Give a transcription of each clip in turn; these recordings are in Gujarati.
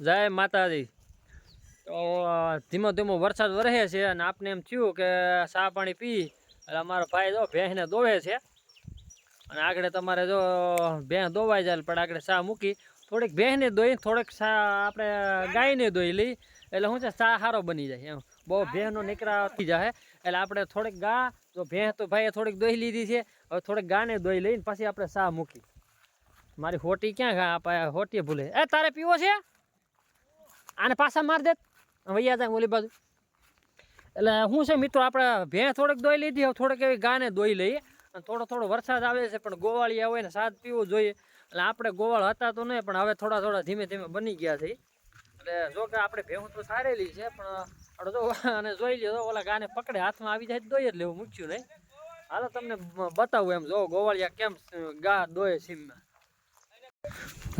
જય માતાજી. તો ધીમો ધીમો વરસાદ વરસે છે અને આપને એમ થયું કે ચા પાણી પી. એટલે અમારો ભાઈ જો ભેંસને દોવે છે. અને આગળ તમારે જો ભેંસ દોવાઈ જાય પણ આગળ ચા મૂકી. થોડીક ભેંસને દોઈ, થોડીક ચા આપણે ગાયને દોઈ લઈ. એટલે શું છે, ચા સારો બની જાય એમ. બહુ ભેંસનો નીકળા થઈ જાય. એટલે આપણે થોડીક ગા, જો ભેંસ તો ભાઈએ થોડીક દોઈ લીધી છે. હવે થોડીક ગાને દોઈ લઈને પછી આપણે ચા મૂકી. મારી હોટી ક્યાં હોટી ભૂલે. એ, તારે પીવો છે? આને પાછા માર દે. વૈયા જાય ઓલી બાજુ. એટલે શું છે મિત્રો આપણે ભેં થોડીક દોઈ લીધી થોડીક એવી ગાને દોઈ લઈએ. અને થોડો થોડો વરસાદ આવે છે, પણ ગોવાળિયા હોય ને સાદ પીવું જોઈએ. એટલે આપણે ગોવાળ હતા તો નહીં, પણ હવે થોડા થોડા ધીમે ધીમે બની ગયા છે. એટલે જો કે આપણે ભેહું તો સારેલી છે, પણ આપણે જો અને જોઈ લીધો ઓલા ગાને પકડે, હાથમાં આવી જાય દોઈ જ લેવું, મૂક્યું નહીં. હાલો તમને બતાવું એમ, જો ગોવાળિયા કેમ ગા દોય સીમમાં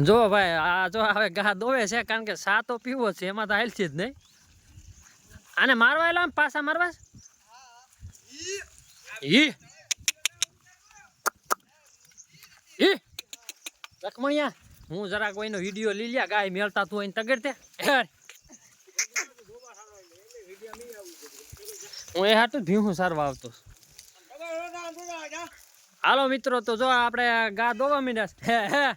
જો ભાઈ, આ જો હવે ગા દોવે છે, કારણ કે સા તો પીવો છે, એમાં તો હાલશે જ નહીં. આને મારવા એલા પાછા મારવા? ઈ. લખમણિયા, હું જરાક કોઈનો વીડિયો લઈ લ્યા, ગાય મેળતા તું એને તગડ તે હું એ હાટું ભીહું સારવા આવતો. હાલો મિત્રો, તો જો આપણે ગા દોવા મીડ્યા હા.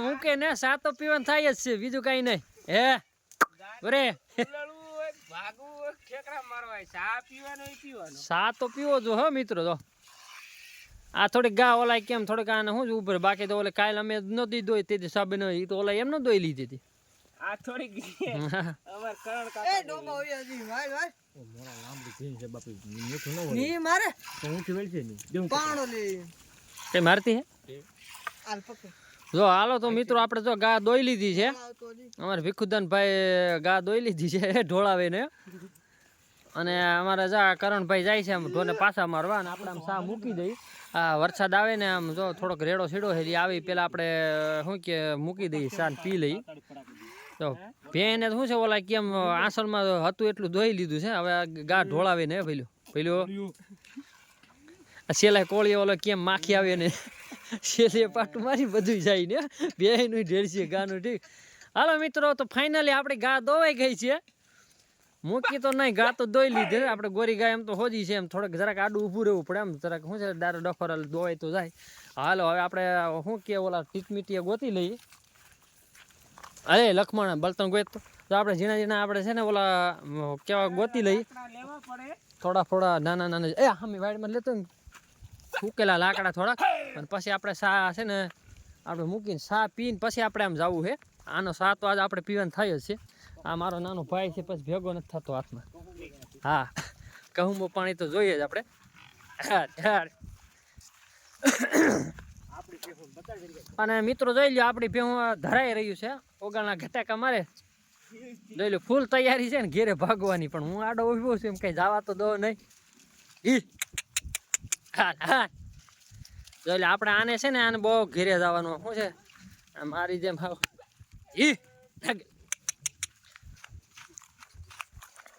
મૂકે ને સાતો પીવાનું થાય જ છે બીજું કઈ નહીં. હે? બરે સા તો પીવો જો હો મિત્રો તો આ થોડીક ગા ઓલા કેમ થોડીક આને શું ઉભર બાકી તો ઓલે કાલ અમે નહોતી દોઈ તેથી સાબે ન તો ઓલા એમ ન દોઈ લીધી હતી. આ થોડીક અમાર કરણ એ ડોબા હોય હજી, વાય, વાય. ની ની મારે? હું પાણો લે. કઈ મારતી હે? જો હાલો તો મિત્રો આપણે તો ગા દોઈ લીધી છે. અમારે ભીખુદાન ભાઈ ગા દોઈ લીધી છે ઢોળાવીને. અને અમારે જા કરણભાઈ જાય છે આમ ઢોને પાછા મારવા અને આપણે આમ સા મૂકી દઈ. આ વરસાદ આવે ને આમ જો થોડોક રેડો સીડો હેરી આવી પેલા આપણે શું કે મૂકી દઈએ સાન પી લઈ. તો ભેને શું છે ઓલા કેમ આસળમાં હતું એટલું દોઈ લીધું છે હવે આ ગા ઢોળાવીને પેલું પેલું સેલાય કોળી ઓલો કેમ માખી આવે ને? છેલ્લે પાટું મારી બધું જાય ને બે નું ઢેર છે ગાનું ઠીક. હાલો મિત્રો તો ફાઇનલી આપણી ગા દોવાઈ ગઈ છે. મૂકી તો નહીં ગા તો દોઈ લીધી આપણે ગોરી ગાય એમ તો હોજી છે એમ. થોડુંક જરાક આડું ઊભું રહેવું પડે એમ. જરાક શું છે દારો ડફર દોવાય તો જાય. હાલો હવે આપણે શું કે ઓલા ટીટમીટીએ ગોતી લઈએ. અરે લખમણ બળતણ ગોત. તો તો આપણે ઝીણા ઝીણા આપણે છે ને ઓલા કેવા ગોતી લઈ થોડા થોડા નાના નાના એ હામી વાડમાં લેતો ને ફૂકેલા લાકડા થોડાક. અને પછી આપણે સા છે ને, આપણે મૂકીને સા પીને પછી આપણે આમ જવું છે આનો સા તો આજે આપણે પીવાનું થાય છે. આ મારો નાનો ભાઈ છે, પછી ભેગો નથી થતો હાથમાં. હા કહુંબો પાણી તો જોઈએ જ આપણે. અને મિત્રો જોઈ લો આપણી ભેહું ધરાઈ રહ્યું છે. ઓગાળના ઘટાકા મારે. જોઈ લો ફૂલ તૈયારી છે ને, ઘેરે ભાગવાની. પણ હું આડો ઊભો છું, એમ કઈ જવા તો દો નહીં. ઈ જો એટલે આપણે આને છે ને આને બહુ ઘેરે જવાનું. શું છે? મારી જેમ આવ. ઈ.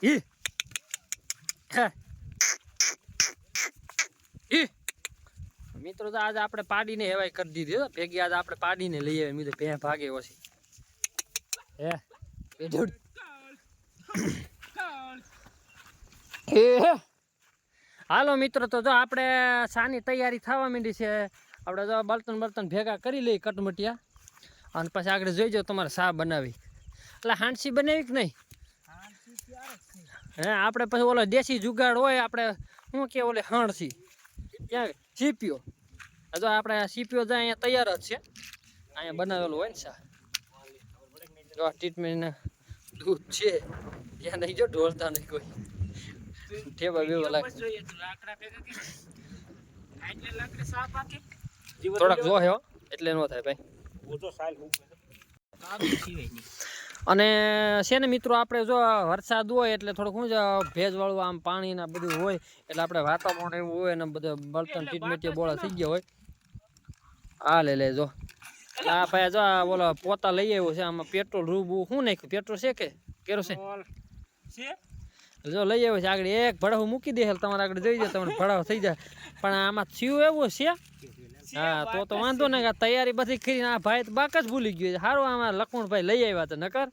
ઈ. ઈ. મિત્રો, તો આજે આપણે પાડીને એવાય કરી દીધી ભેગી આજે આપણે પાડીને લઈ આવે મિત્રો ભે ભાગે ઓછી. હે? હે. હાલો મિત્રો, તો જો આપણે સાની તૈયારી થવા માંડી છે. આપણે જો બળતણ બળતણ ભેગા કરી લઈએ કટમટિયા. અને પછી આગળ જોઈ જાઓ તમારે સા બનાવી. એટલે હાંડસી બનાવી કે નહીં? હે, આપણે પછી ઓલો દેશી જુગાડ હોય, આપણે શું કે ઓલે હાણસી ક્યાં? સીપીઓ જો આપણે સીપીઓ જાય અહીંયા તૈયાર જ છે. અહીંયા બનાવેલું હોય ને સા જો ટ્રીટમેન્ટ દૂધ છે. ત્યાં નહીં જો ઢોળતા નહીં કોઈ. ઠેબા બેવા લાગે એટલે લાકડી સાફ આખી થોડાક જો હો એટલે નો થાય ભાઈ. અને છે ને મિત્રો આપણે જો વરસાદ હોય એટલે થોડુંક શું છે ભેજવાળું આમ પાણી ને બધું હોય એટલે આપણે વાતાવરણ એવું હોય ને બધે બળતણ ટીટમેટીયા બોળા થઈ ગયા હોય. હા લે લે જો. એટલે આ ભાઈ જો આ ઓલો પોતા લઈ આવ્યો છે આમાં પેટ્રોલ રૂબુ શું નાખ્યું? પેટ્રોલ છે કે? કેરો છે. જો લઈ આવ્યો છે આગળ એક ભડાવો મૂકી દે તમારે આગળ જોઈ જાય તમને ભડાવો થઈ જાય. પણ આમાં થયું એવું છે? હા તો તો વાંધો ને કે તૈયારી બધી કરીને આ ભાઈ તો બાક જ ભૂલી ગયો છે. સારું આમાં લખમણભાઈ લઈ આવ્યા તો નકર?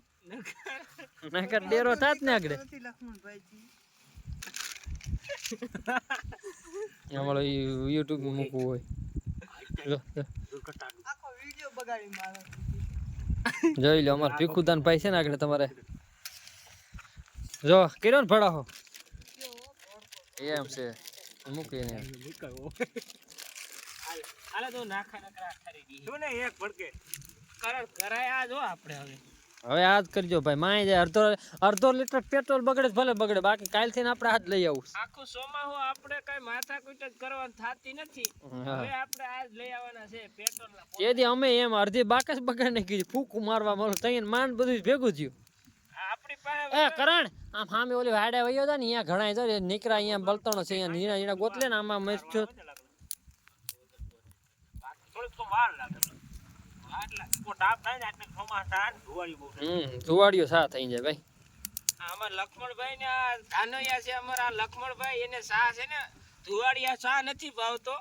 નકર? ડેરો થાત ને આગળ. અમારો યુટ્યુબ મૂકવું હોય. જો, જો. આખો વીડિયો બગાડી મારો. જોઈ લો અમારે ભીખુદાન ભાઈ છે ને આગળ તમારે. જો કર્યો ને ભડાહો. એમ છે. મૂકીને હાલે તો નાખા નકરા ખરી દી. શું ને એક ભડકે. કરાર કરાય આ જો આપણે હવે. હવે આ જ કરજો ભાઈ માય જાય. અડધો અડધો લીટર પેટ્રોલ બગડે ભલે બગડે. બાકી કાલથી થી આપણે હાથ લઈ આવું. આખું સોમાહો આપણે કઈ માથા કુટ જ કરવાની થાતી નથી. હવે આપણે આજ લઈ આવવાના છે પેટ્રોલ ના તેથી અમે એમ અડધી બાકસ જ બગાડ નાખી દીધી. ફૂંકું મારવા મળે તૈયાર માંડ બધું જ ભેગું થયું. એ કરણ આમ સામે ઓલી વાડે વયો હતા ને અહીંયા ઘણા જો નીકળા અહીંયા બળતણો છે અહીંયા નીના નીના ગોતલે ને આમાં મરચો ધુવાડીઓ સા થઈ જાય ભાઈ. અમાર લક્ષ્મણભાઈ ને આ ધાનોયા છે અમારા લક્ષ્મણભાઈ એને સા છે ને ધુવાડિયા સા નથી ભાવતો.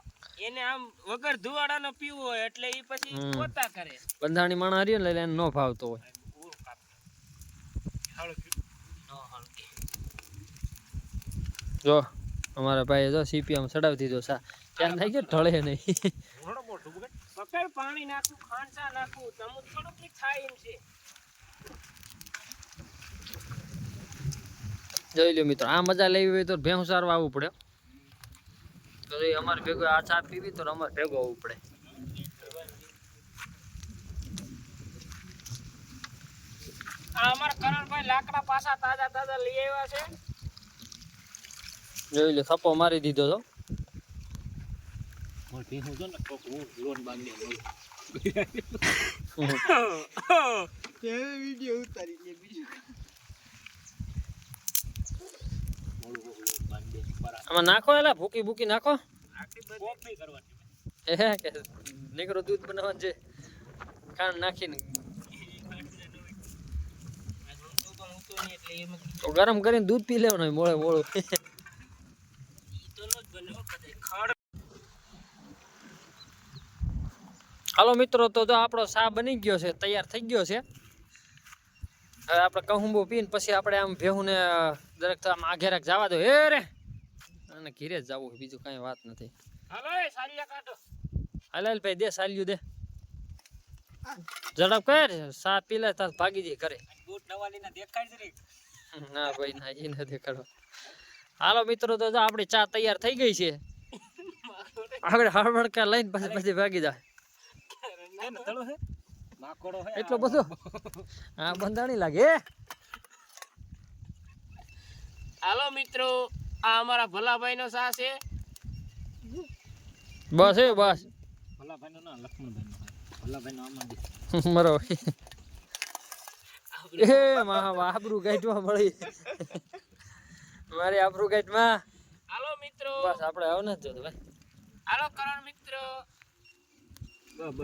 એને આમ વગર ધુવાડાનો પીવો હોય એટલે એ પછી. પોતા કરે. બંધાણી માણા હરિયો ને એટલે એને ન ભાવતો હોય. જો અમારા ભાઈએ જો સીપીએમ ચડાવી દીધો સા ત્યાં થઈ ગયો ઢળે નહીં? પકડ પાણી નાખું ખાંસા નાખું તમું થોડુંક થાય એમ છે. જોઈ લો મિત્રો આ મજા લેવી હોય તો ભેંસ સારવા આવવું પડે. તો એ અમારે ભેગો આ ચા પીવી તો અમારે ભેગો આવવું પડે. આ અમારા કરણભાઈ લાકડા પાછા તાજા તાજા લઈ આવ્યા છે. જોઈ લો થપ્પો મારી દીધો તો. આમાં નાખો એલા ભૂકી ભૂકી નાખો. નીકળો દૂધ બનાવવાનું છે. ખાંડ નાખીને. ગરમ કરીને દૂધ પી લેવાનું મોડે મોળે મોળું તો નો જ બને હો કદાચ ખડ હાલો મિત્રો તો જો આપણો સા બની ગયો છે તૈયાર થઈ ગયો છે. હવે આપણે કહુંબો પીને પછી આપણે આમ ભેહુને દરેક આમ આઘેરાક જવા દો. હે રે! અને ઘીરે જ જવું બીજું કાંઈ વાત નથી. હાલો એ ભાઈ દે સાલ્યું દે. ઝડપ કર સા પી લે તાર ભાગી જઈ ઘરે. ના. ભાઈ ના એ નથી કરવા હાલો મિત્રો તો જો આપણી ચા તૈયાર થઈ ગઈ છે. આપણે હળવડકા લઈને પછી પછી ભાગી જાય. એટલો બધો? હા બંધાણી લાગે હાલો મિત્રો આ અમારા ભલાભાઈ નો સા છે. બસ એ બસ. ભલાભાઈ નો ના લક્ષ્મણભાઈ નો ભલાભાઈ નો આમાં મરો એ મા આબરૂ ગાંઠવા મળી. મારી આબરૂ માં હાલો મિત્રો. બસ આપણે આવ નથી જોતો ભાઈ. હાલો કરણ મિત્રો.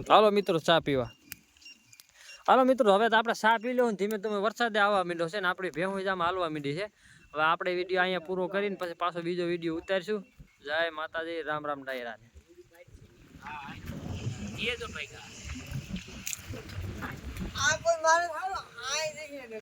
હાલો મિત્રો ચા પીવા. હાલો મિત્રો હવે તો આપણે ચા પી ને ધીમે ધીમે વરસાદે આવવા માંડ્યો છે ને આપણી ભેહું જામ હાલવા માંડી છે. હવે આપણે વીડિયો અહીંયા પૂરો કરીને પછી પાછો બીજો વીડિયો ઉતારશું. જય માતાજી રામ રામ ડાયરા. હા એ જો ભાઈ. આ કોઈ મારે હાલો આ જઈએ